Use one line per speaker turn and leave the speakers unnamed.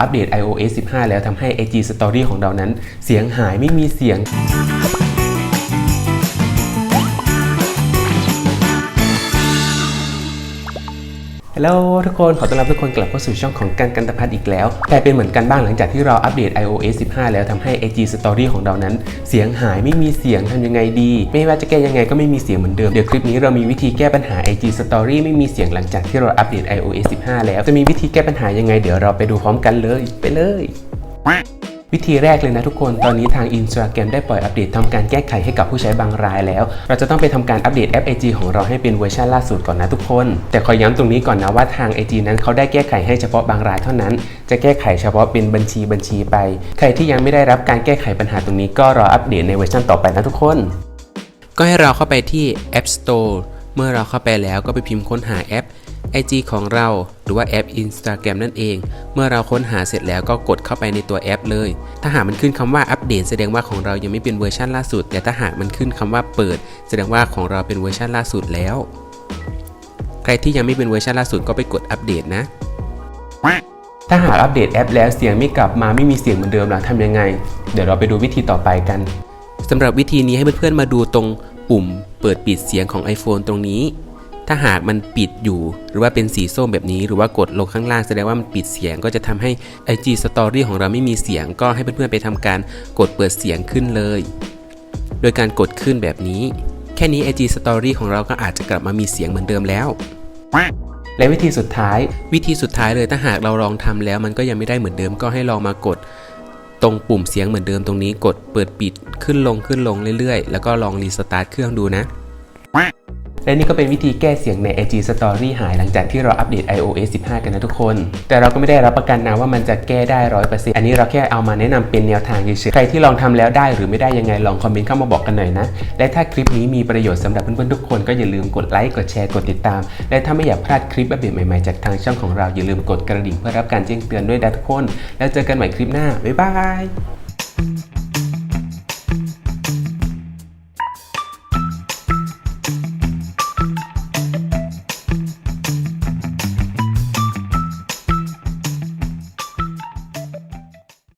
อัปเดต iOS 15 แล้วทำให้ IG Story ของเรานั้น เสียงหายไม่มีเสียง ฮัลโหลทุกคน ขอต้อนรับทุกคนกลับเข้าสู่ช่องของกันกันตพัฒน์อีกแล้วกลายเป็นเหมือนกันบ้างหลังจากที่เราอัปเดต iOS 15 แล้วทำให้ IG Story ของเรานั้น เสียงหายไม่มีเสียงทำยังไงดี ไม่ว่าจะแก้ยังไงก็ไม่มีเสียงเหมือนเดิม เดี๋ยวคลิปนี้เรามีวิธีแก้ปัญหา IG Story ไม่มีเสียงหลังจากที่เราอัปเดต iOS 15 แล้วจะมีวิธีแก้ปัญหายังไง เดี๋ยวเราไปดูพร้อมกันเลยไปเลย วิธีแรกเลยนะทุกคน ตอนนี้ทาง Instagram ได้ปล่อยอัปเดตทำการแก้ไขให้กับผู้ใช้บางรายแล้ว เราจะต้องไปทำการอัปเดตแอป IG ของเราให้เป็นเวอร์ชันล่าสุดก่อนนะทุกคน แต่ขอย้ำตรงนี้ก่อนนะว่าทาง IG นั้นเขาได้แก้ไขให้เฉพาะบางรายเท่านั้น จะแก้ไขเฉพาะเป็นบัญชีบัญชีไป ใครที่ยังไม่ได้รับการแก้ไขปัญหาตรงนี้ก็รออัปเดตในเวอร์ชันต่อไปนะทุกคน ก็ให้เราเข้าไปที่ App Store เมื่อเราเข้าไปแล้วก็ไปพิมพ์ค้นหาแอป IG ของเราหรือว่าแอป Instagram นั่นเอง เมื่อเราค้นหาเสร็จแล้วก็กดเข้าไปในตัวแอปเลย ถ้าหากมันขึ้นคำว่าอัปเดตแสดงว่าของเรายังไม่เป็นเวอร์ชันล่าสุด แต่ถ้าหากมันขึ้นคำว่าเปิด แสดงว่าของเราเป็นเวอร์ชันล่าสุดแล้ว ใครที่ยังไม่เป็นเวอร์ชันล่าสุดก็ไปกดอัปเดตนะ ถ้าหากอัปเดตแอปแล้วเสียงไม่กลับมาไม่มีเสียงเหมือนเดิมล่ะทำยังไง เดี๋ยวเราไปดูวิธีต่อไปกันสำหรับวิธีนี้ให้เพื่อนๆมาดูตรงปุ่ม เปิดปิดเสียงของ iPhone ตรงนี้ ถ้าหากมันปิดอยู่ หรือว่าเป็นสีส้มแบบนี้หรือว่ากดลงข้างล่างแสดงว่ามันปิดเสียงก็จะทำให้ IG Story ของเราไม่มีเสียง ก็ให้เพื่อนๆไปทำการกดเปิดเสียงขึ้นเลย โดยการกดขึ้นแบบนี้ แค่นี้ IG Story ของเราก็อาจจะกลับมามีเสียงเหมือนเดิมแล้ว และวิธีสุดท้าย วิธีสุดท้ายเลยถ้าหากเราลองทำแล้วมันก็ยังไม่ได้เหมือนเดิมก็ให้ลองมากดตรงปุ่มเสียงเหมือนเดิมตรงนี้กดเปิดปิดขึ้นลงขึ้นลงเรื่อยๆ แล้วก็ลองรีสตาร์ทเครื่องดูนะ และนี่ก็เป็นวิธีแก้เสียงใน IG Story หายหลังจากที่เราอัปเดต iOS 15 กันนะทุกคน แต่เราก็ไม่ได้รับประกันนะว่ามันจะแก้ได้ 100%อันนี้เราแค่เอามาแนะนำเป็นแนวทางเฉยๆ ใครที่ลองทำแล้วได้หรือไม่ได้ยังไงลองคอมเมนต์เข้ามาบอกกันหน่อยนะ และถ้าคลิปนี้มีประโยชน์สำหรับเพื่อนๆทุกคนก็อย่าลืมกดไลค์กดแชร์กดติดตาม และถ้าไม่อยากพลาดคลิปอัปเดตใหม่ๆจากทางช่องของเราอย่าลืมกดกระดิ่งเพื่อรับการแจ้งเตือนด้วยนะทุกคน แล้วเจอกันใหม่คลิปหน้าบ๊ายบาย